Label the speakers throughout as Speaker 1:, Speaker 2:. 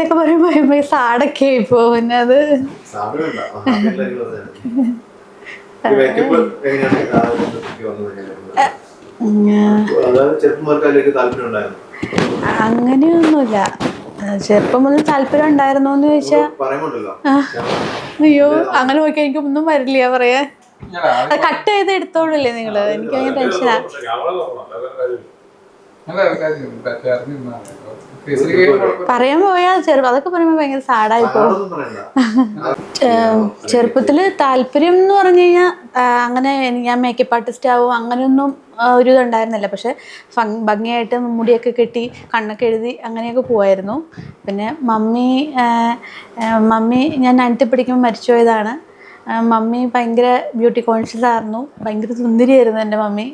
Speaker 1: കുട്ടിക്കാലമുള്ള പറയുമ്പോ സാടൊക്കെ ആയി പോകും അത് അങ്ങനെയൊന്നുമില്ല. ചെറുപ്പം മുതൽ താല്പര്യം ഉണ്ടായിരുന്നോ എന്ന്
Speaker 2: ചോദിച്ചാ
Speaker 1: അയ്യോ അങ്ങനെ നോക്കിയാ എനിക്ക് ഒന്നും വരില്ല പറയാ അത് കട്ട് ചെയ്ത് എടുത്തോളില്ലേ നിങ്ങൾ? എനിക്ക് അങ്ങനെ ടെൻഷനാ പറയാൻ പോയാൽ ചെറുപ്പം അതൊക്കെ പറയുമ്പോ ഭയങ്കര സാഡായി പോകും. ചെറുപ്പത്തിൽ താല്പര്യം എന്ന് പറഞ്ഞു കഴിഞ്ഞാൽ അങ്ങനെ ഞാൻ മേക്കപ്പ് ആർട്ടിസ്റ്റ് ആവും അങ്ങനെയൊന്നും ഒരു ഇതുണ്ടായിരുന്നില്ല പക്ഷെ ഭംഗിയായിട്ട് മുടിയൊക്കെ കെട്ടി കണ്ണൊക്കെ എഴുതി അങ്ങനെയൊക്കെ പോവായിരുന്നു. പിന്നെ മമ്മി മമ്മി ഞാൻ നയൻത്തിൽ പഠിക്കുമ്പോൾ മരിച്ചുപോയതാണ്. ആ, മമ്മി ഭയങ്കര ബ്യൂട്ടി കോൺഷ്യസ് ആയിരുന്നു. ഭയങ്കര സുന്ദരിയായിരുന്നു എന്റെ മമ്മി.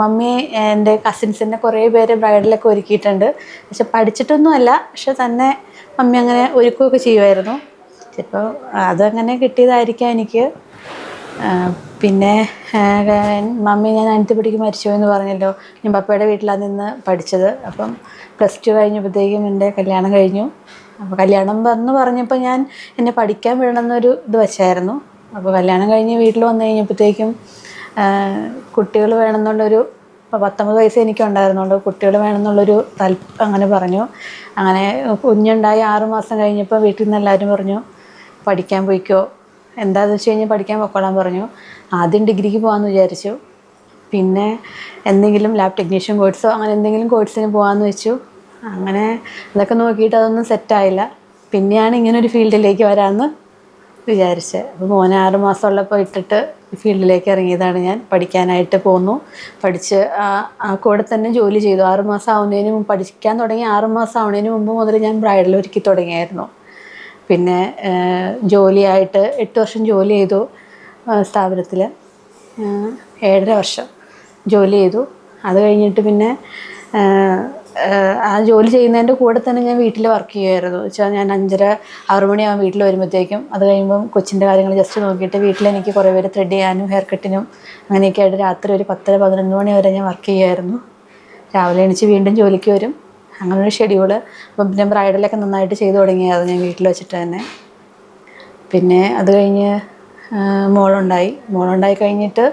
Speaker 1: മമ്മി എന്റെ കസിൻസിന്റെ കുറേ പേര് ബ്രൈഡലൊക്കെ ഒരുക്കിയിട്ടുണ്ട്. പക്ഷെ പഠിച്ചിട്ടൊന്നുമല്ല. പക്ഷെ തന്നെ മമ്മി അങ്ങനെ ഒരുക്കുകയൊക്കെ ചെയ്യുമായിരുന്നു. ചിലപ്പോൾ അതങ്ങനെ കിട്ടിയതായിരിക്കാം എനിക്ക്. പിന്നെ മമ്മി ഞാൻ അനത്തി പിടിക്ക് മരിച്ചു എന്ന് പറഞ്ഞല്ലോ. ഞാൻ പപ്പയുടെ വീട്ടിലാണ് നിന്ന് പഠിച്ചത്. അപ്പം പ്ലസ് ടു കഴിഞ്ഞപ്പോഴത്തേക്കും എന്റെ കല്യാണം കഴിഞ്ഞു. അപ്പോൾ കല്യാണം വന്ന് പറഞ്ഞപ്പോൾ ഞാൻ എന്നെ പഠിക്കാൻ വിടണമെന്നൊരു ഇത് വെച്ചായിരുന്നു. അപ്പോൾ കല്യാണം കഴിഞ്ഞ് വീട്ടിൽ വന്നു കഴിഞ്ഞപ്പോഴത്തേക്കും കുട്ടികൾ വേണമെന്നുള്ളൊരു പത്തൊമ്പത് വയസ്സ് എനിക്കുണ്ടായിരുന്നുണ്ട് കുട്ടികൾ വേണമെന്നുള്ളൊരു താല്പ അങ്ങനെ പറഞ്ഞു. അങ്ങനെ കുഞ്ഞുണ്ടായി ആറുമാസം കഴിഞ്ഞപ്പോൾ വീട്ടിൽ നിന്ന് എല്ലാവരും പറഞ്ഞു പഠിക്കാൻ പോയിക്കോ. എന്താണെന്ന് വെച്ച് കഴിഞ്ഞാൽ പഠിക്കാൻ പൊക്കോളാൻ പറഞ്ഞു. ആദ്യം ഡിഗ്രിക്ക് പോകാമെന്ന് വിചാരിച്ചു. പിന്നെ എന്തെങ്കിലും ലാബ് ടെക്നീഷ്യൻ കോഴ്സോ അങ്ങനെ എന്തെങ്കിലും കോഴ്സിന് പോകാമെന്ന് വെച്ചു. അങ്ങനെ അതൊക്കെ നോക്കിയിട്ട് അതൊന്നും സെറ്റായില്ല പിന്നെയാണ് ഇങ്ങനെ ഒരു ഫീൽഡിലേക്ക് വരാമെന്ന് വിചാരിച്ചത് അപ്പോൾ മോനെ ആറ് മാസമുള്ളപ്പോൾ ഇട്ടിട്ട് ഫീൽഡിലേക്ക് ഇറങ്ങിയതാണ് ഞാൻ. പഠിക്കാനായിട്ട് പോന്നു. പഠിച്ച് ആ കൂടെ തന്നെ ജോലി ചെയ്തു. ആറ് മാസം ആവുന്നതിന് മുമ്പ് പഠിക്കാൻ തുടങ്ങി ആറ് മാസം ആവുന്നതിന് മുമ്പ് മുതൽ ഞാൻ ബ്രൈഡൽ ഒരുക്കി തുടങ്ങിയായിരുന്നു. പിന്നെ ജോലിയായിട്ട് എട്ട് വർഷം ജോലി ചെയ്തു സ്ഥാപനത്തിൽ ഏഴര വർഷം ജോലി ചെയ്തു. അത് കഴിഞ്ഞിട്ട് പിന്നെ ആ ജോലി ചെയ്യുന്നതിന്റെ കൂടെ തന്നെ ഞാൻ വീട്ടിൽ വർക്ക് ചെയ്യുമായിരുന്നു വെച്ചാൽ ഞാൻ അഞ്ചര ആറു മണിയാകും വീട്ടിൽ വരുമ്പോഴത്തേക്കും അത് കഴിയുമ്പം കൊച്ചിന്റെ കാര്യങ്ങൾ ജസ്റ്റ് നോക്കിയിട്ട് വീട്ടിൽ എനിക്ക് കുറേ പേര് ത്രെഡ് ചെയ്യാനും ഹെയർ കട്ടിനും അങ്ങനെയൊക്കെ ആയിട്ട് രാത്രി ഒരു പത്തര പതിനൊന്ന് മണി വരെ ഞാൻ വർക്ക് ചെയ്യുമായിരുന്നു രാവിലെ എണീച്ച് വീണ്ടും ജോലിക്ക് വരും. അങ്ങനെ ഒരു ഷെഡ്യൂൾ അപ്പം പിന്നെ ബ്രൈഡലൊക്കെ നന്നായിട്ട് ചെയ്തു തുടങ്ങിയത് ഞാൻ വീട്ടിൽ വെച്ചിട്ട് തന്നെ. പിന്നെ അത് കഴിഞ്ഞ് മോളുണ്ടായി. മോളുണ്ടായി കഴിഞ്ഞിട്ട്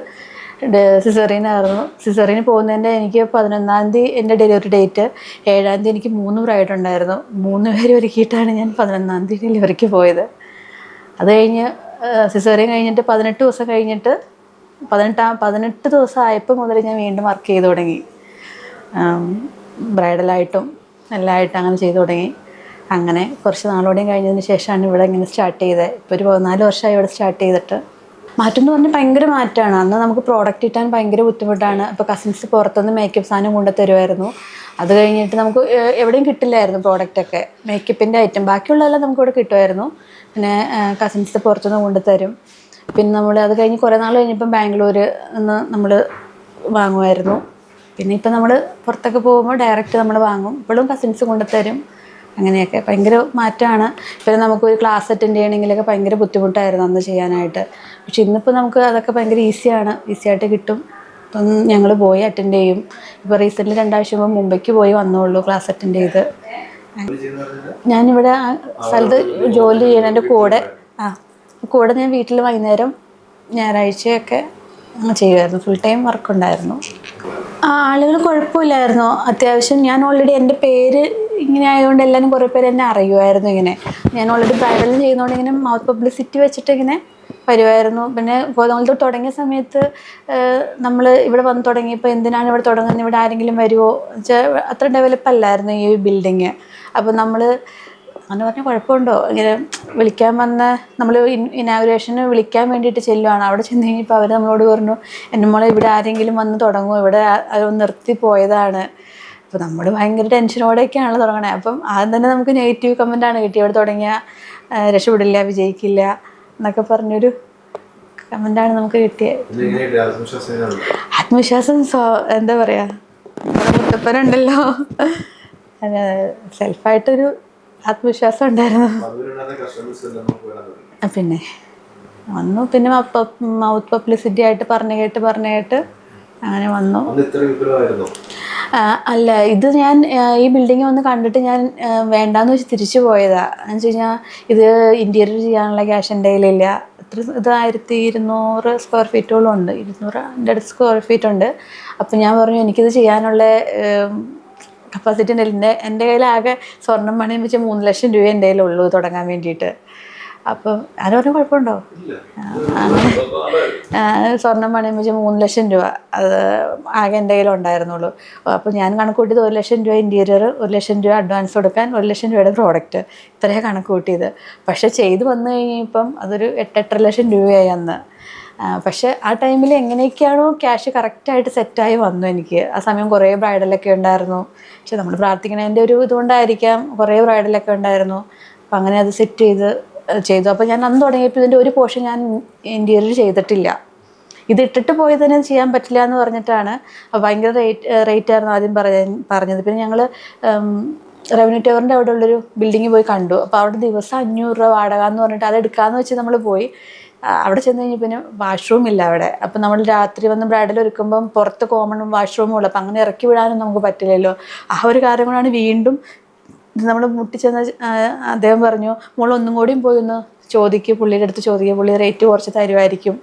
Speaker 1: സിസറിനായിരുന്നു സിസറീന് പോകുന്നതിന്റെ എനിക്ക് പതിനൊന്നാം തീയതി എന്റെ ഡെലിവറി ഡേറ്റ്. ഏഴാം തീയതി എനിക്ക് മൂന്ന് ബ്രൈഡ് ഉണ്ടായിരുന്നു മൂന്ന് പേര് ഒരുക്കിയിട്ടാണ് ഞാൻ പതിനൊന്നാം തീയതി ഡെലിവറിക്ക് പോയത്. അത് കഴിഞ്ഞ് സിസേറിയൻ കഴിഞ്ഞിട്ട് പതിനെട്ട് ദിവസം കഴിഞ്ഞിട്ട് പതിനെട്ടാം പതിനെട്ട് ദിവസം ആയപ്പോൾ മുതൽ ഞാൻ വീണ്ടും വർക്ക് ചെയ്തു തുടങ്ങി. ബ്രൈഡലായിട്ടും എല്ലായിട്ടും അങ്ങനെ ചെയ്തു തുടങ്ങി. അങ്ങനെ കുറച്ച് നാളോടെയും കഴിഞ്ഞതിന് ശേഷമാണ് ഇവിടെ ഇങ്ങനെ സ്റ്റാർട്ട് ചെയ്തത്. ഇപ്പോൾ ഒരു പതിനാല് വർഷമായി ഇവിടെ സ്റ്റാർട്ട് ചെയ്തിട്ട്. മാറ്റം എന്ന് പറഞ്ഞാൽ ഭയങ്കര മാറ്റമാണ് അന്ന് നമുക്ക് പ്രോഡക്റ്റ് കിട്ടാൻ ഭയങ്കര ബുദ്ധിമുട്ടാണ്. ഇപ്പോൾ കസിൻസ് പുറത്തുനിന്ന് മേക്കപ്പ് സാധനം കൊണ്ടു തരുമായിരുന്നു അത് കഴിഞ്ഞിട്ട് നമുക്ക് എവിടെയും കിട്ടില്ലായിരുന്നു പ്രോഡക്റ്റൊക്കെ മേക്കപ്പിന്റെ ഐറ്റം ബാക്കിയുള്ളതെല്ലാം നമുക്ക് ഇവിടെ കിട്ടുമായിരുന്നു പിന്നെ കസിൻസ് പുറത്തുനിന്ന് കൊണ്ടുതരും പിന്നെ നമ്മൾ അത് കഴിഞ്ഞ് കുറേ നാൾ കഴിഞ്ഞപ്പം ബാംഗ്ലൂർ നിന്ന് നമ്മൾ വാങ്ങുമായിരുന്നു പിന്നെ ഇപ്പം നമ്മൾ പുറത്തൊക്കെ പോകുമ്പോൾ ഡയറക്റ്റ് നമ്മൾ വാങ്ങും. ഇപ്പോഴും കസിൻസ് കൊണ്ടുതരും അങ്ങനെയൊക്കെ ഭയങ്കര മാറ്റമാണ് പിന്നെ നമുക്ക് ഒരു ക്ലാസ് അറ്റൻഡ് ചെയ്യണമെങ്കിലൊക്കെ ഭയങ്കര ബുദ്ധിമുട്ടായിരുന്നു അന്ന് ചെയ്യാനായിട്ട്. പക്ഷെ ഇന്നിപ്പോൾ നമുക്ക് അതൊക്കെ ഭയങ്കര ഈസിയാണ് ഈസി ആയിട്ട് കിട്ടും. അപ്പം ഞങ്ങൾ പോയി അറ്റൻഡ് ചെയ്യും. ഇപ്പോൾ റീസെന്റ് രണ്ടാഴ്ച മുമ്പ് മുംബൈക്ക് പോയി വന്നുള്ളൂ ക്ലാസ് അറ്റൻഡ് ചെയ്ത്. ഞാനിവിടെ ആ സ്ഥലത്ത് ജോലി ചെയ്യുന്നതിന്റെ കൂടെ. ആ കൂടെ ഞാൻ വീട്ടിൽ വൈകുന്നേരം ഞായറാഴ്ചയൊക്കെ ചെയ്യുമായിരുന്നു. ഫുൾ ടൈം വർക്ക് ഉണ്ടായിരുന്നു. ആളുകൾ കുഴപ്പമില്ലായിരുന്നു. അത്യാവശ്യം ഞാൻ ഓൾറെഡി എന്റെ പേര് ഇങ്ങനെ ആയതുകൊണ്ട് എല്ലാവരും കുറേ പേര് എന്നെ അറിയുമായിരുന്നു ഇങ്ങനെ. ഞാൻ ഓൾറെഡി ബ്രൈഡലും ചെയ്യുന്നതുകൊണ്ട് ഇങ്ങനെ മൗത്ത് പബ്ലിസിറ്റി വെച്ചിട്ട് ഇങ്ങനെ വരുമായിരുന്നു പിന്നെ ഗോതമ്പ് തുടങ്ങിയ സമയത്ത് നമ്മൾ ഇവിടെ വന്ന് തുടങ്ങിയപ്പോൾ എന്തിനാണ് ഇവിടെ തുടങ്ങുന്നത്? ഇവിടെ ആരെങ്കിലും വരുമോ വെച്ചാൽ അത്ര ഡെവലപ്പ് അല്ലായിരുന്നു ഈ ബിൽഡിങ് അപ്പോൾ നമ്മൾ അങ്ങനെ പറഞ്ഞാൽ കുഴപ്പമുണ്ടോ? ഇങ്ങനെ വിളിക്കാൻ വന്ന നമ്മൾ ഇനാഗുറേഷന് വിളിക്കാൻ വേണ്ടിയിട്ട് ചെല്ലുവാണ്. അവിടെ ചെന്ന് കഴിഞ്ഞപ്പോൾ അവർ നമ്മളോട് പറഞ്ഞു എന്റെ മോളെ ഇവിടെ ആരെങ്കിലും വന്ന് തുടങ്ങും ഇവിടെ അത് നിർത്തി പോയതാണ്. അപ്പോൾ നമ്മൾ ഭയങ്കര ടെൻഷനോടെയൊക്കെയാണല്ലോ തുടങ്ങണേ. അപ്പം ആദ്യം തന്നെ നമുക്ക് നെഗറ്റീവ് കമന്റാണ് കിട്ടിയത് ഇവിടെ തുടങ്ങിയ രക്ഷപ്പെടില്ല വിജയിക്കില്ല എന്നൊക്കെ പറഞ്ഞൊരു കമന്റാണ് നമുക്ക് കിട്ടിയത്
Speaker 2: ആത്മവിശ്വാസം
Speaker 1: സോ എന്താ പറയുക നമ്മുടെ മുത്തപ്പനുണ്ടല്ലോ സെൽഫായിട്ടൊരു ആത്മവിശ്വാസം ഉണ്ടായിരുന്നു. പിന്നെ വന്നു. പിന്നെ മൗത്ത് പബ്ലിസിറ്റി ആയിട്ട് പറഞ്ഞു കേട്ട് പറഞ്ഞു കേട്ട് അങ്ങനെ വന്നു. അല്ല ഇത് ഞാൻ ഈ ബിൽഡിംഗ് വന്ന് കണ്ടിട്ട് ഞാൻ വേണ്ടാന്ന് വെച്ച് തിരിച്ചു പോയതാ. എന്ന് വെച്ച് കഴിഞ്ഞാൽ ഇത് ഇന്റീരിയർ ചെയ്യാനുള്ള ക്യാഷ് എന്റെ കയ്യിലില്ല. ഇത്ര ഇത് ആയിരത്തി ഇരുന്നൂറ് സ്ക്വയർ ഫീറ്റോളം ഉണ്ട്. ഇരുന്നൂറ് അടുത്ത് സ്ക്വയർ ഫീറ്റ് ഉണ്ട്. അപ്പം ഞാൻ പറഞ്ഞു എനിക്കിത് ചെയ്യാനുള്ള കപ്പാസിറ്റി എന്റെ എന്റെ കയ്യിലാകെ സ്വർണം പണയം വെച്ച് മൂന്ന് ലക്ഷം രൂപ എന്റെ കയ്യിലുള്ളൂ തുടങ്ങാൻ വേണ്ടിയിട്ട്. അപ്പം പറഞ്ഞ കുഴപ്പമുണ്ടോ? സ്വർണം പണയം വെച്ച് മൂന്ന് ലക്ഷം രൂപ. അത് ആകെ എന്റെ കയ്യിലുണ്ടായിരുന്നുള്ളൂ അപ്പോൾ ഞാൻ കണക്ക് കൂട്ടിയത് ഒരു ലക്ഷം രൂപ ഇന്റീരിയർ ഒരു ലക്ഷം രൂപ അഡ്വാൻസ് കൊടുക്കാൻ ഒരു ലക്ഷം രൂപയുടെ പ്രോഡക്റ്റ്. ഇത്രയാണ് കണക്ക് കൂട്ടിയത് പക്ഷേ ചെയ്ത് വന്നു കഴിഞ്ഞപ്പം അതൊരു എട്ടെട്ടര ലക്ഷം രൂപയായി അന്ന്. പക്ഷെ ആ ടൈമിൽ എങ്ങനെയൊക്കെയാണോ ക്യാഷ് കറക്റ്റായിട്ട് സെറ്റായി വന്നു എനിക്ക്. ആ സമയം കുറേ ബ്രൈഡലൊക്കെ ഉണ്ടായിരുന്നു. പക്ഷെ നമ്മൾ പ്രാർത്ഥിക്കണതിന്റെ ഒരു ഇതുകൊണ്ടായിരിക്കാം കുറേ ബ്രൈഡലൊക്കെ ഉണ്ടായിരുന്നു. അപ്പം അങ്ങനെ അത് സെറ്റ് ചെയ്ത് ചെയ്തു. അപ്പോൾ ഞാൻ അന്ന് തുടങ്ങിയപ്പോൾ ഇതിന്റെ ഒരു പോർഷൻ ഞാൻ ഇന്റീരിയർ ചെയ്തിട്ടില്ല. ഇത് ഇട്ടിട്ട് പോയി തന്നെ ചെയ്യാൻ പറ്റില്ല എന്ന് പറഞ്ഞിട്ടാണ് ഭയങ്കര റേറ്റ് റേറ്റ് ആയിരുന്നു ആദ്യം പറഞ്ഞ പറഞ്ഞത്. പിന്നെ ഞങ്ങൾ റവന്യൂ ടവറിന്റെ അവിടെ ഉള്ളൊരു ബിൽഡിങ്ങിൽ പോയി കണ്ടു. അപ്പോൾ അവിടെ ദിവസം അഞ്ഞൂറ് രൂപ വാടക എന്ന് പറഞ്ഞിട്ട് അത് എടുക്കാമെന്ന് വെച്ച് നമ്മൾ പോയി. അവിടെ ചെന്ന് കഴിഞ്ഞ് പിന്നെ വാഷ്റൂം ഇല്ല അവിടെ. അപ്പം നമ്മൾ രാത്രി വന്ന് ബ്രൈഡൽ ഒരുക്കുമ്പം പുറത്ത് കോമണും വാഷ്റൂമും ഉള്ളു. അപ്പം അങ്ങനെ ഇറക്കി വിടാനും നമുക്ക് പറ്റില്ലല്ലോ. ആ ഒരു കാര്യം കൊണ്ടാണ് വീണ്ടും നമ്മൾ മുട്ടിച്ചെന്ന് അദ്ദേഹം പറഞ്ഞു മോൾ ഒന്നും കൂടിയും പോയി ഒന്ന് ചോദിക്കും പുള്ളിയുടെ അടുത്ത് ചോദിക്കുക പുള്ളി റേറ്റ് കുറച്ച് തരുമായിരിക്കും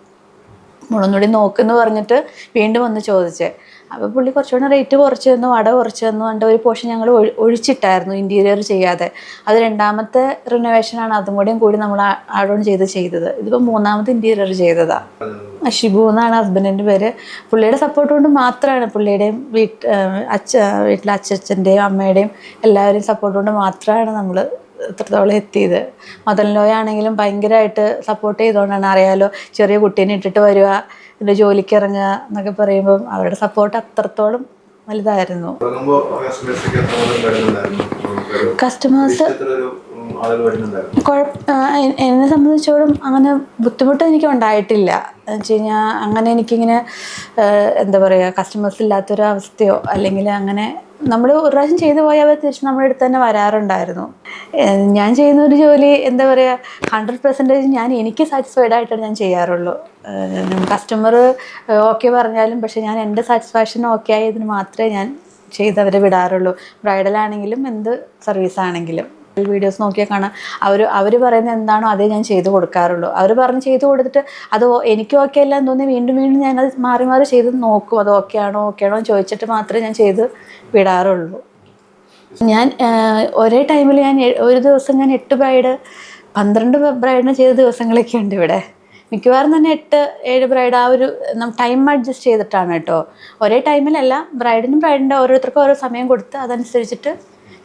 Speaker 1: മോളൊന്നുകൂടി നോക്കുന്നു പറഞ്ഞിട്ട് വീണ്ടും വന്ന് ചോദിച്ചേ. അപ്പോൾ പുള്ളി കുറച്ചുകൂടെ റേറ്റ് കുറച്ച് തന്നു അട കുറച്ച് തന്നു കണ്ട ഒരു പോർഷൻ ഞങ്ങൾ ഒഴിച്ചിട്ടായിരുന്നു ഇന്റീരിയർ ചെയ്യാതെ. അത് രണ്ടാമത്തെ റിനോവേഷനാണ് അതും കൂടിയും കൂടി നമ്മൾ ആഡ് ഓൺ ചെയ്ത് ചെയ്തത്. ഇതിപ്പോൾ മൂന്നാമത്തെ ഇന്റീരിയർ ചെയ്തതാണ് ഷിബു എന്നാണ് ഹസ്ബൻഡിന്റെ പേര്. പുള്ളിയുടെ സപ്പോർട്ട് കൊണ്ട് മാത്രമാണ് പുള്ളിയുടെയും വീട്ട് അച്ഛ വീട്ടിലെ അമ്മയുടെയും എല്ലാവരെയും സപ്പോർട്ട് കൊണ്ട് മാത്രമാണ് നമ്മൾ ഇത്രത്തോളം എത്തിയത്? മദനിലോയാണെങ്കിലും ആണെങ്കിലും ഭയങ്കരമായിട്ട് സപ്പോർട്ട് ചെയ്തുകൊണ്ടാണ് അറിയാലോ ചെറിയ കുട്ടീനെ ഇട്ടിട്ട് വരിക പിന്നെ ജോലിക്ക് ഇറങ്ങുക എന്നൊക്കെ പറയുമ്പം അവരുടെ സപ്പോർട്ട് അത്രത്തോളം വലുതായിരുന്നു. കസ്റ്റമേഴ്സ് എന്നെ സംബന്ധിച്ചോളം അങ്ങനെ ബുദ്ധിമുട്ട് എനിക്ക് ഉണ്ടായിട്ടില്ല. എന്ന് വെച്ച് കഴിഞ്ഞാൽ അങ്ങനെ എനിക്കിങ്ങനെ എന്താ പറയുക കസ്റ്റമേഴ്സ് ഇല്ലാത്തൊരു അവസ്ഥയോ അല്ലെങ്കിൽ അങ്ങനെ നമ്മൾ ഒരു പ്രാവശ്യം ചെയ്തു പോയാൽ അവർ തിരിച്ച് നമ്മുടെ അടുത്ത് തന്നെ വരാറുണ്ടായിരുന്നു. ഞാൻ ചെയ്യുന്ന ഒരു ജോലി എന്താ പറയുക ഹൺഡ്രഡ് പെർസെന്റേജ് ഞാൻ എനിക്ക് സാറ്റിസ്ഫൈഡ് ആയിട്ടാണ് ഞാൻ ചെയ്യാറുള്ളൂ. കസ്റ്റമർ ഓക്കെ പറഞ്ഞാലും പക്ഷേ ഞാൻ എന്റെ സാറ്റിസ്ഫാക്ഷൻ ഓക്കെ ആയതിന് മാത്രമേ ഞാൻ ചെയ്തവരെ വിടാറുള്ളൂ. ബ്രൈഡൽ ആണെങ്കിലും എന്ത് സർവീസ് ആണെങ്കിലും. വീഡിയോസ് നോക്കിയാൽ കാണാം. അവർ അവർ പറയുന്നത് എന്താണോ അതേ ഞാൻ ചെയ്തു കൊടുക്കാറുള്ളൂ. അവർ പറഞ്ഞ് ചെയ്തു കൊടുത്തിട്ട് അത് എനിക്ക് ഓക്കെ അല്ല എന്ന് തോന്നി വീണ്ടും വീണ്ടും ഞാനത് മാറി മാറി ചെയ്ത് നോക്കും. അത് ഓക്കെ ആണോ ഓക്കെ ആണോ ചോദിച്ചിട്ട് മാത്രമേ ഞാൻ ചെയ്ത് വിടാറുള്ളൂ. ഞാൻ ഒരേ ടൈമിൽ ഞാൻ ഒരു ദിവസം ഞാൻ എട്ട് ബ്രൈഡ് പന്ത്രണ്ട് ബ്രൈഡിന് ചെയ്ത ദിവസങ്ങളൊക്കെ ഉണ്ട് ഇവിടെ. മിക്കവാറും തന്നെ എട്ട് ഏഴ് ബ്രൈഡ് ആ ഒരു ടൈം അഡ്ജസ്റ്റ് ചെയ്തിട്ടാണ് കേട്ടോ. ഒരേ ടൈമിലല്ല ബ്രൈഡിനും ബ്രൈഡിന്റെ ഓരോരുത്തർക്കും ഓരോ സമയം കൊടുത്ത് അതനുസരിച്ചിട്ട്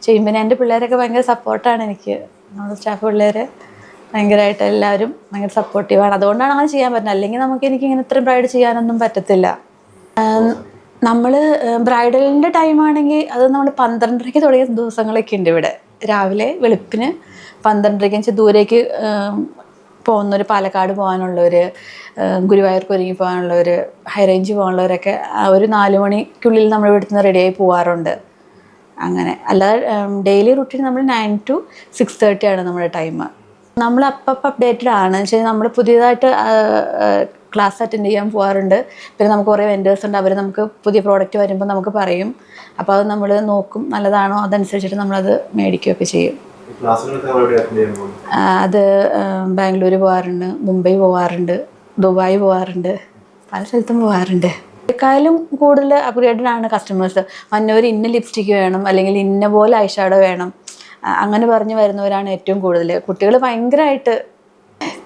Speaker 1: ചെയ്യും. പിന്നെ എന്റെ പിള്ളേരൊക്കെ ഭയങ്കര സപ്പോർട്ടാണ് എനിക്ക്. നമ്മുടെ സ്റ്റാഫ് പിള്ളേർ ഭയങ്കരമായിട്ട് എല്ലാവരും ഭയങ്കര സപ്പോർട്ടീവാണ് അതുകൊണ്ടാണ് അങ്ങനെ ചെയ്യാൻ പറ്റുന്നത്. അല്ലെങ്കിൽ നമുക്ക് എനിക്ക് ഇങ്ങനെ ഇത്രയും ബ്രൈഡ് ചെയ്യാനൊന്നും പറ്റത്തില്ല. നമ്മൾ ബ്രൈഡലിന്റെ ടൈം ആണെങ്കിൽ അത് നമ്മൾ പന്ത്രണ്ടരയ്ക്ക് തുടങ്ങിയ ദിവസങ്ങളൊക്കെ ഉണ്ട് ഇവിടെ. രാവിലെ വെളുപ്പിന് പന്ത്രണ്ടരയ്ക്ക് വെച്ചാൽ ദൂരേക്ക് പോകുന്നവർ പാലക്കാട് പോകാനുള്ളവർ ഗുരുവായൂർക്ക് ഒരുങ്ങി പോകാനുള്ളവർ ഹൈ റേഞ്ച് പോകാനുള്ളവരൊക്കെ ഒരു നാല് മണിക്കുള്ളിൽ നമ്മൾ ഇവിടുന്ന് റെഡിയായി പോകാറുണ്ട് അങ്ങനെ. അല്ലാതെ ഡെയിലി റുട്ടീൻ നമ്മൾ നയൻ ടു സിക്സ് തേർട്ടി ആണ് നമ്മുടെ ടൈം നമ്മൾ അപ്പം അപ്ഡേറ്റഡ് ആണ്. വെച്ചാൽ നമ്മൾ പുതിയതായിട്ട് ക്ലാസ് അറ്റൻഡ് ചെയ്യാൻ പോകാറുണ്ട് പിന്നെ നമുക്ക് കുറേ വെൻഡേഴ്സ് ഉണ്ട്. അവർ നമുക്ക് പുതിയ പ്രോഡക്റ്റ് വരുമ്പോൾ നമുക്ക് പറയും. അപ്പോൾ അത് നമ്മൾ നോക്കും. നല്ലതാണോ? അതനുസരിച്ചിട്ട് നമ്മളത് മേടിക്കുകയൊക്കെ ചെയ്യും. അത് ബാംഗ്ലൂർ പോകാറുണ്ട് മുംബൈ പോകാറുണ്ട് ദുബായ് പോകാറുണ്ട് പല സ്ഥലത്തും പോകാറുണ്ട് ഇതിനേക്കാളും കൂടുതൽ അപ്ഗ്രേഡഡ് ആണ് കസ്റ്റമേഴ്സ് വന്നവർ ഇന്ന ലിപ്സ്റ്റിക്ക് വേണം. അല്ലെങ്കിൽ ഇന്ന പോലെ ഐഷാഡോ വേണം. അങ്ങനെ പറഞ്ഞ് വരുന്നവരാണ് ഏറ്റവും കൂടുതൽ. കുട്ടികൾ ഭയങ്കരമായിട്ട്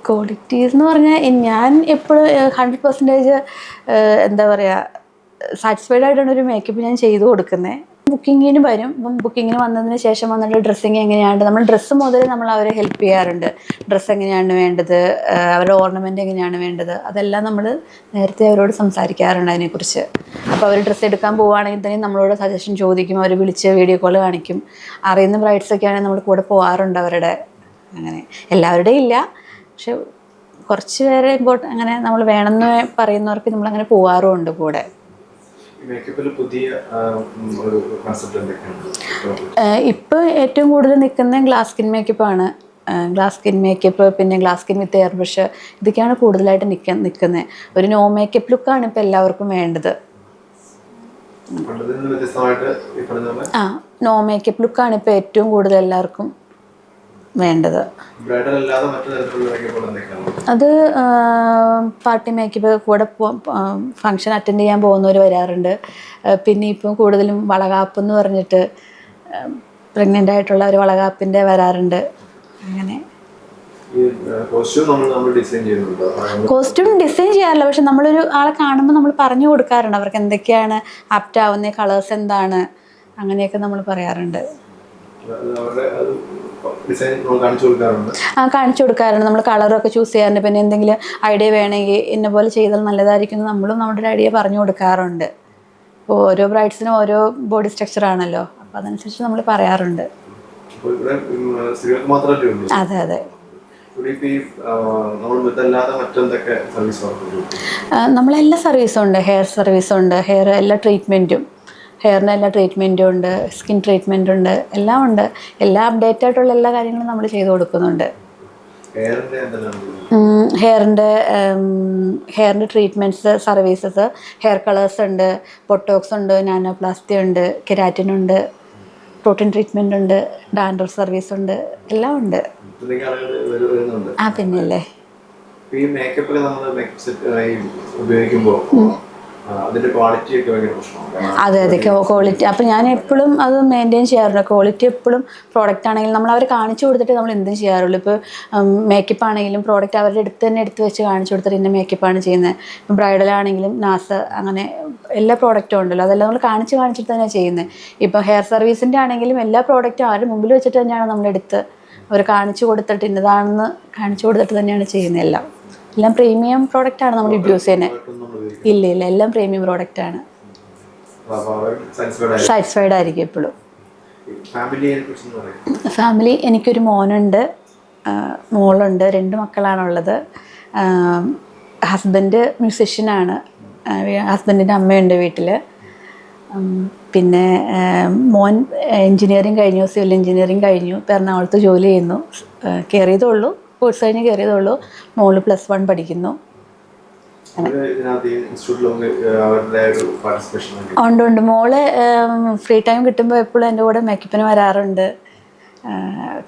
Speaker 1: ക്വാളിറ്റീസ് എന്ന് പറഞ്ഞാൽ ഞാൻ എപ്പോഴും ഹൺഡ്രഡ് പെർസെന്റേജ് എന്താ പറയുക സാറ്റിസ്ഫൈഡ് ആയിട്ടാണ് ഒരു മേക്കപ്പ് ഞാൻ ചെയ്തു കൊടുക്കുന്നത് ബുക്കിങ്ങിന് വരും. അപ്പം ബുക്കിങ്ങിന് വന്നതിന് ശേഷം വന്നിട്ട് ഡ്രസ്സിങ് എങ്ങനെയാണ് നമ്മൾ ഡ്രസ്സ് മുതൽ നമ്മൾ അവരെ ഹെൽപ്പ് ചെയ്യാറുണ്ട്. ഡ്രസ്സ് എങ്ങനെയാണ് വേണ്ടത് അവരുടെ ഓർണമെന്റ് എങ്ങനെയാണ് വേണ്ടത് അതെല്ലാം നമ്മൾ നേരത്തെ അവരോട് സംസാരിക്കാറുണ്ട് അതിനെക്കുറിച്ച്. അപ്പോൾ അവർ ഡ്രസ്സ് എടുക്കാൻ പോവുകയാണെങ്കിൽ തന്നെ നമ്മളോട് സജഷൻ ചോദിക്കും അവർ വിളിച്ച് വീഡിയോ കോൾ കാണിക്കും. അറിയുന്ന ബ്രൈഡ്സ് ഒക്കെ ആണെങ്കിൽ നമ്മൾ കൂടെ പോകാറുണ്ട് അവരുടെ അങ്ങനെ. എല്ലാവരുടെയും ഇല്ല. പക്ഷെ കുറച്ച് പേരെ ഇമ്പോർട്ട് അങ്ങനെ നമ്മൾ വേണമെന്ന് പറയുന്നവർക്ക് കൂടെ.
Speaker 2: പുതിയ ഒരു കൺസെപ്റ്റ് എന്തൊക്കെയാണ്?
Speaker 1: ഇപ്പോൾ ഏറ്റവും കൂടുതൽ നിൽക്കുന്ന ഗ്ലാസ് സ്കിൻ മേക്കപ്പ് ആണ്. ഗ്ലാസ് സ്കിൻ മേക്കപ്പ് പിന്നെ glass skin with air brush ഇതൊക്കെയാണ് കൂടുതലായിട്ട് നിൽക്കാൻ നിൽക്കുന്നത് ഒരു നോ മേക്കപ്പ് ലുക്കാണ് ഇപ്പോൾ എല്ലാവർക്കും വേണ്ടത്. ആ നോ മേക്കപ്പ് ലുക്കാണ് ഇപ്പോൾ ഏറ്റവും കൂടുതൽ എല്ലാവർക്കും വേണ്ടത്. അത് പാർട്ടി മേക്കപ്പ് കൂടെ ഫങ്ഷൻ അറ്റൻഡ് ചെയ്യാൻ പോകുന്നവർ വരാറുണ്ട്. പിന്നെ ഇപ്പം കൂടുതലും വളകാപ്പ് എന്ന് പറഞ്ഞിട്ട് പ്രഗ്നന്റ് ആയിട്ടുള്ള ഒരു വളകാപ്പിന്റെ വരാറുണ്ട്. അങ്ങനെ.
Speaker 2: കോസ്റ്റ്യൂം ഡിസൈൻ
Speaker 1: ചെയ്യാറില്ല. പക്ഷെ നമ്മളൊരു ആളെ കാണുമ്പോൾ നമ്മൾ പറഞ്ഞു കൊടുക്കാറുണ്ട്. അവർക്ക് എന്തൊക്കെയാണ് ആപ്റ്റ് ആവുന്ന കളേഴ്സ് എന്താണ് അങ്ങനെയൊക്കെ നമ്മൾ പറയാറുണ്ട്.
Speaker 2: അവരുടെ അത് ഡിസൈൻ നമ്മൾ കാണിച്ചു കൊടുക്കാറുണ്ട്.
Speaker 1: ആ കാണിച്ചു കൊടുക്കാറുണ്ട്. നമ്മൾ കളറൊക്കെ ചൂസ് ചെയ്യാറുണ്ട്. പിന്നെ എന്തെങ്കിലും ഐഡിയ വേണമെങ്കിൽ ഇന്ന പോലെ ചെയ്താൽ നല്ലതായിരിക്കും എന്ന് നമ്മളും നമ്മുടെ ഒരു ഐഡിയ പറഞ്ഞു കൊടുക്കാറുണ്ട്. ഇപ്പോൾ ഓരോ ബ്രൈഡ്സിനും ഓരോ ബോഡി സ്ട്രക്ചർ ആണല്ലോ. അപ്പോൾ അതനുസരിച്ച് നമ്മൾ പറയാറുണ്ട്. അതെ അതെ. നമ്മളെല്ലാ സർവീസും ഉണ്ട്. ഹെയർ സർവീസും ഉണ്ട്. ഹെയർ എല്ലാ ട്രീറ്റ്മെന്റും ഹെയറിന് എല്ലാ ട്രീറ്റ്മെന്റും ഉണ്ട് സ്കിൻ ട്രീറ്റ്മെന്റ് ഉണ്ട് എല്ലാം ഉണ്ട്. എല്ലാ അപ്ഡേറ്റ് ആയിട്ടുള്ള എല്ലാ കാര്യങ്ങളും നമ്മൾ ചെയ്തു കൊടുക്കുന്നുണ്ട്.
Speaker 2: ഹെയറിന്റെ
Speaker 1: ഹെയറിന്റെ ട്രീറ്റ്മെന്റ്സ് സർവീസസ് ഹെയർ കളേഴ്സ് ഉണ്ട് പൊട്ടോക്സ് ഉണ്ട് നാനോപ്ലാസ്റ്റി ഉണ്ട് കെരാറ്റിൻ ഉണ്ട് പ്രോട്ടീൻ ട്രീറ്റ്മെന്റ് ഉണ്ട് ഡാൻഡ്രഫ് സർവീസ് ഉണ്ട് എല്ലാം ഉണ്ട്. ആ പിന്നല്ലേ
Speaker 2: ഇപ്പൊ ഈ മേക്കപ്പിൽ നമ്മൾ മേക്കപ്പ് സെറ്റ് ഉപയോഗിക്കുമ്പോൾ
Speaker 1: അതെ അതെ ക്വാളിറ്റി അപ്പം ഞാൻ എപ്പോഴും അത് മെയിന്റെയിൻ ചെയ്യാറുണ്ട്. ക്വാളിറ്റി എപ്പോഴും പ്രോഡക്റ്റ് ആണെങ്കിലും നമ്മൾ അവർ കാണിച്ചു കൊടുത്തിട്ട് നമ്മൾ എന്തും ചെയ്യാറുള്ളൂ. ഇപ്പോൾ മേക്കപ്പ് ആണെങ്കിലും പ്രോഡക്റ്റ് അവരുടെ അടുത്ത് തന്നെ എടുത്ത് വെച്ച് കാണിച്ചു കൊടുത്തിട്ട് ഇന്ന മേക്കപ്പാണ് ചെയ്യുന്നത്. ഇപ്പം ബ്രൈഡൽ ആണെങ്കിലും നാസ് അങ്ങനെ എല്ലാ പ്രോഡക്റ്റും ഉണ്ടല്ലോ. അതെല്ലാം നമ്മൾ കാണിച്ച് കാണിച്ചിട്ട് തന്നെയാണ് ചെയ്യുന്നത്. ഇപ്പോൾ ഹെയർ സർവീസിന്റെ ആണെങ്കിലും എല്ലാ പ്രോഡക്റ്റും അവരുടെ മുമ്പിൽ വെച്ചിട്ട് തന്നെയാണ് നമ്മളെടുത്ത് അവർ കാണിച്ചു കൊടുത്തിട്ട് ഇന്നതാണെന്ന് കാണിച്ചു കൊടുത്തിട്ട് തന്നെയാണ് ചെയ്യുന്നത് എല്ലാം പ്രീമിയം പ്രോഡക്റ്റ് ആണ് നമ്മൾ യൂസ് ചെയ്യുന്നത് ഇല്ല ഇല്ല എല്ലാം പ്രീമിയം
Speaker 2: പ്രോഡക്റ്റ് ആണ്. സാറ്റിസ്ഫൈഡ്
Speaker 1: ആയിരിക്കും എപ്പോഴും ഫാമിലി എനിക്കൊരു മോനുണ്ട്. മോളുണ്ട്. രണ്ട് മക്കളാണുള്ളത്. ഹസ്ബൻഡ് മ്യൂസിഷ്യനാണ് ഹസ്ബൻഡിന്റെ അമ്മയുണ്ട് വീട്ടിൽ പിന്നെ മോൻ എൻജിനീയറിങ് കഴിഞ്ഞു സിവിൽ എൻജിനീയറിങ് കഴിഞ്ഞു. ഇപ്പം എറണാകുളത്ത് ജോലി ചെയ്യുന്നു. കയറിയതേ ഉള്ളൂ. കോഴ്സ് കഴിഞ്ഞ് കയറിയതേ ഉള്ളൂ മോൾ പ്ലസ് വൺ പഠിക്കുന്നു. ഉണ്ട്. ഉണ്ട് മോൾ ഫ്രീ ടൈം കിട്ടുമ്പോൾ എപ്പോഴും എന്റെ കൂടെ മേക്കപ്പിന് വരാറുണ്ട്.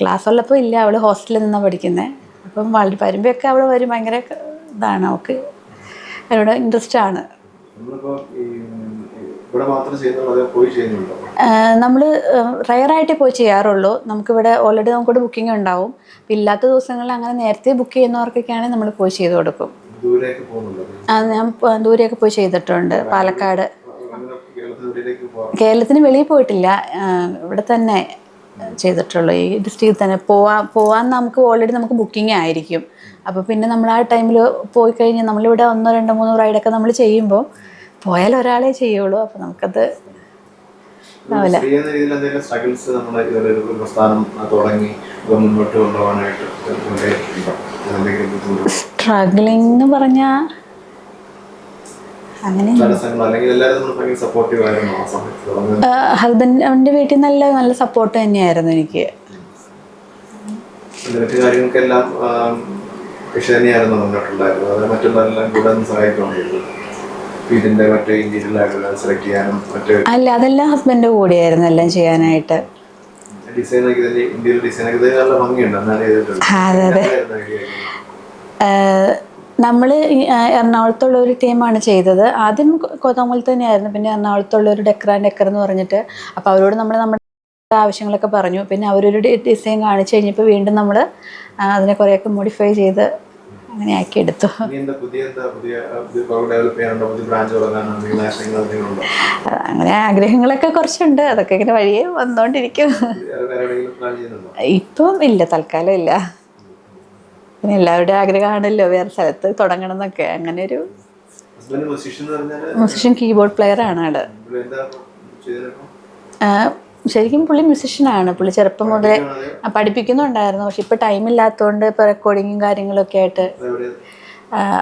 Speaker 1: ക്ലാസ് ഉള്ളപ്പോൾ ഇല്ല. അവൾ ഹോസ്റ്റലിൽ നിന്നാണ് പഠിക്കുന്നത് അപ്പം വളരെ വരുമ്പോഴൊക്കെ അവൾ വരും. ഭയങ്കര ഇതാണ്. അവൾക്ക് എന്നോട് ഇൻട്രസ്റ്റ് ആണ്.
Speaker 2: ഇവിടെ മാത്രം ചെയ്യുന്നുള്ളൂ അതോ പോയി ചെയ്യുന്നുണ്ടോ?
Speaker 1: നമ്മൾ റയറായിട്ടേ പോയി ചെയ്യാറുള്ളൂ. നമുക്കിവിടെ ഓൾറെഡി നമുക്കിവിടെ ബുക്കിംഗ് ഉണ്ടാവും. അപ്പം ഇല്ലാത്ത ദിവസങ്ങളിൽ അങ്ങനെ നേരത്തെ ബുക്ക് ചെയ്യുന്നവർക്കൊക്കെയാണ് നമ്മൾ പോയി ചെയ്ത് കൊടുക്കും. ആ, ഞാൻ ദൂരെയൊക്കെ പോയി ചെയ്തിട്ടുണ്ട്. പാലക്കാട്.
Speaker 2: കേരളത്തിന്
Speaker 1: വെളിയിൽ പോയിട്ടില്ല. ഇവിടെ തന്നെ ചെയ്തിട്ടുള്ളൂ. ഈ ഡിസ്ട്രിക്റ്റിൽ തന്നെ. പോവാ പോവാൻ നമുക്ക് ഓൾറെഡി നമുക്ക് ബുക്കിംഗ് ആയിരിക്കും. അപ്പോൾ പിന്നെ നമ്മൾ ആ ടൈമിൽ പോയി കഴിഞ്ഞാൽ നമ്മളിവിടെ ഒന്നോ രണ്ടോ മൂന്നോ റൈഡൊക്കെ നമ്മൾ ചെയ്യുമ്പോൾ പോയാൽ ഒരാളെ ചെയ്യുള്ളൂ അപ്പൊ നമുക്കത് സ്ട്രഗ്ലിംഗ് എന്ന് പറഞ്ഞാ അങ്ങനെ
Speaker 2: സമയത്ത്?
Speaker 1: വീട്ടിൽ നല്ല നല്ല സപ്പോർട്ട് തന്നെയായിരുന്നു എനിക്ക്.
Speaker 2: കാര്യങ്ങൾക്കെല്ലാം കൃഷി തന്നെയായിരുന്നു മുന്നോട്ടുണ്ടായിരുന്നത്. കൂടെ ഇതിന്റെ മറ്റേ ഇന്റീരിയലായിട്ടുള്ള സെലക്ട് ചെയ്യാനും മറ്റേ
Speaker 1: അല്ല അതെല്ലാം ഹസ്ബൻഡ് കൂടിയായിരുന്നു എല്ലാം ചെയ്യാനായിട്ട്.
Speaker 2: ഡിസൈൻ ഒക്കെ ഇതിന്റെ ഇന്റീരിയർ ഡിസൈൻ ഒക്കെ ഇത് നല്ല ഭംഗിയുണ്ട് എന്നാലും ചെയ്തിട്ടുണ്ട്
Speaker 1: അതെ? നമ്മൾ എറണാകുളത്തുള്ള ഒരു ടീമാണ് ചെയ്തത്. ആദ്യം കോതമംഗലത്ത് തന്നെയായിരുന്നു പിന്നെ എറണാകുളത്തുള്ള ഒരു ഡെക്കർ ആൻഡ് ഡെക്കർ എന്ന് പറഞ്ഞിട്ട്. അപ്പോൾ അവരോട് നമ്മൾ നമ്മുടെ ആവശ്യങ്ങളൊക്കെ പറഞ്ഞു. പിന്നെ അവരൊരു ഡിസൈൻ കാണിച്ചു കഴിഞ്ഞപ്പോൾ വീണ്ടും നമ്മൾ അതിനെ കുറേയൊക്കെ മോഡിഫൈ ചെയ്ത് അങ്ങനെ ആക്കി എടുത്തു അങ്ങനെ ആഗ്രഹങ്ങളൊക്കെ കുറച്ചുണ്ട്. അതൊക്കെ ഇങ്ങനെ വഴിയെ
Speaker 2: വന്നോണ്ടിരിക്കും.
Speaker 1: ഇപ്പം ഇല്ല തൽക്കാലം ഇല്ല. പിന്നെ എല്ലാവരുടെ ആഗ്രഹമാണല്ലോ വേറെ സ്ഥലത്ത് തുടങ്ങണം എന്നൊക്കെ. അങ്ങനെ ഒരു മ്യൂസിഷ്യൻ കീബോർഡ് പ്ലെയർ ആണ് ആൾ. ശരിക്കും പുള്ളി മ്യൂസിഷ്യനാണ് പുള്ളി ചെറുപ്പം മുതലേ പഠിപ്പിക്കുന്നുണ്ടായിരുന്നു. പക്ഷെ ഇപ്പം ടൈമില്ലാത്തതുകൊണ്ട് ഇപ്പോൾ റെക്കോർഡിങ്ങും കാര്യങ്ങളൊക്കെ ആയിട്ട്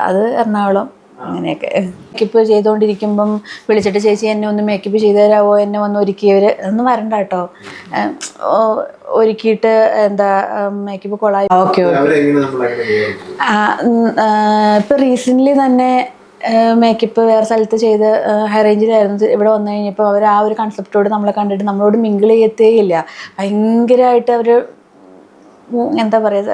Speaker 1: അത് എറണാകുളം അങ്ങനെയൊക്കെ. മേക്കപ്പ് ചെയ്തുകൊണ്ടിരിക്കുമ്പം വിളിച്ചിട്ട് ചേച്ചി എന്നെ ഒന്ന് മേക്കപ്പ് ചെയ്ത് തരാമോ എന്നെ ഒന്ന് ഒരുക്കിയവർ ഒന്നും വരണ്ട കേട്ടോ. ഒരുക്കിയിട്ട് എന്താ മേക്കപ്പ് കൊളായി. ഓക്കെ
Speaker 2: ഓക്കെ
Speaker 1: ഇപ്പം റീസെന്റ്ലി തന്നെ മേക്കപ്പ് വേറെ സ്ഥലത്ത് ചെയ്ത് ഹൈ റേഞ്ചിലായിരുന്നു ഇവിടെ വന്നു കഴിഞ്ഞപ്പോൾ അവർ ആ ഒരു കൺസെപ്റ്റോട് നമ്മളെ കണ്ടിട്ട് നമ്മളോട് മിങ്കിൾ ചെയ്യത്തേ ഇല്ല ഭയങ്കരമായിട്ട് അവർ എന്താ പറയുക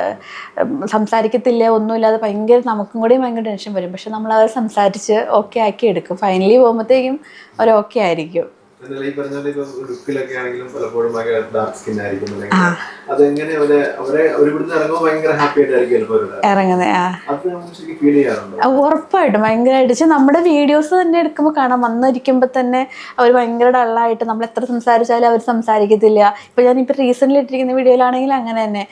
Speaker 1: സംസാരിക്കത്തില്ല ഒന്നുമില്ലാതെ ഭയങ്കര നമുക്കും കൂടി ഭയങ്കര ടെൻഷൻ വരും. പക്ഷെ നമ്മൾ അവർ സംസാരിച്ച് ഓക്കെ ആക്കി എടുക്കും. ഫൈനലി പോകുമ്പോഴത്തേക്കും അവർ ഓക്കെ ആയിരിക്കും.
Speaker 2: എന്നാലും ഈ പറഞ്ഞ പോലെ ഇപ്പൊ ലുക്കിലൊക്കെ ആണെങ്കിലും പലപ്പോഴും ഡാർക്ക് സ്കിൻ ആയിരിക്കും. അല്ലെങ്കിൽ അതെങ്ങനെ അവരെ അവരെ ഇറങ്ങുമ്പോൾ ഭയങ്കര ഹാപ്പി ആയിട്ടായിരിക്കും ചിലപ്പോൾ
Speaker 1: ഇറങ്ങുന്നത്
Speaker 2: അത് നമുക്ക് ഫീൽ ചെയ്യാറുണ്ടോ?
Speaker 1: ഉറപ്പായിട്ടും. ഭയങ്കരമായിട്ട് പക്ഷെ നമ്മുടെ വീഡിയോസ് തന്നെ എടുക്കുമ്പോൾ കാണാം. വന്നിരിക്കുമ്പോൾ തന്നെ അവർ ഭയങ്കര ഡള്ളായിട്ട് നമ്മൾ എത്ര സംസാരിച്ചാലും അവർ സംസാരിക്കത്തില്ല. ഇപ്പോൾ ഞാനിപ്പോൾ റീസെന്റ്ലി ഇട്ടിരിക്കുന്ന വീഡിയോയിലാണെങ്കിൽ അങ്ങനെ തന്നെ.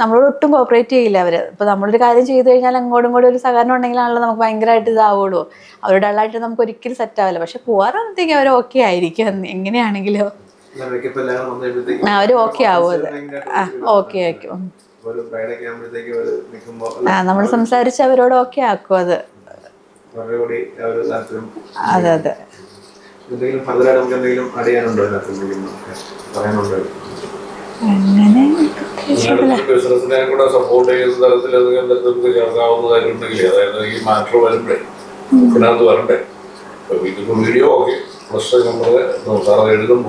Speaker 1: നമ്മളോട് ഒട്ടും കോപ്പറേറ്റ് ചെയ്യില്ല അവർ ഇപ്പോൾ നമ്മളൊരു കാര്യം ചെയ്തു കഴിഞ്ഞാൽ അങ്ങോട്ടും കൂടി ഒരു സഹകരണം ഉണ്ടെങ്കിലാണല്ലോ നമുക്ക് ഭയങ്കരമായിട്ട് ഇതാവുള്ളൂ. അവർ ഡള്ളായിട്ട് നമുക്ക് ഒരിക്കലും സെറ്റ് ആവില്ല. പക്ഷെ പോകാറാകുമ്പോഴത്തേക്കും അവർ ഓക്കെ ആയിരിക്കും. അന്ന് എങ്ങനെയാണെങ്കിലും. അവർ ഓക്കെ ആവും അത്. ആ ഓക്കെ ആക്കും ആ നമ്മൾ സംസാരിച്ച് അവരോട് ഓക്കെ ആക്കും അത്. അതെ അതെ. അങ്ങനെ
Speaker 3: ബിസിനസിനെ കൂടെ സപ്പോർട്ട് ചെയ്യുന്ന തരത്തിൽ എന്തെങ്കിലും നമുക്ക് ചേർക്കാവുന്ന അതായത് ഈ മാറ്റർ വരുമ്പേ ഇതിനകത്ത് വരണ്ടേ? ഇതിപ്പോ വീഡിയോ ഓക്കെ പക്ഷെ നമ്മൾ സാറ് എഴുതുമ്പോൾ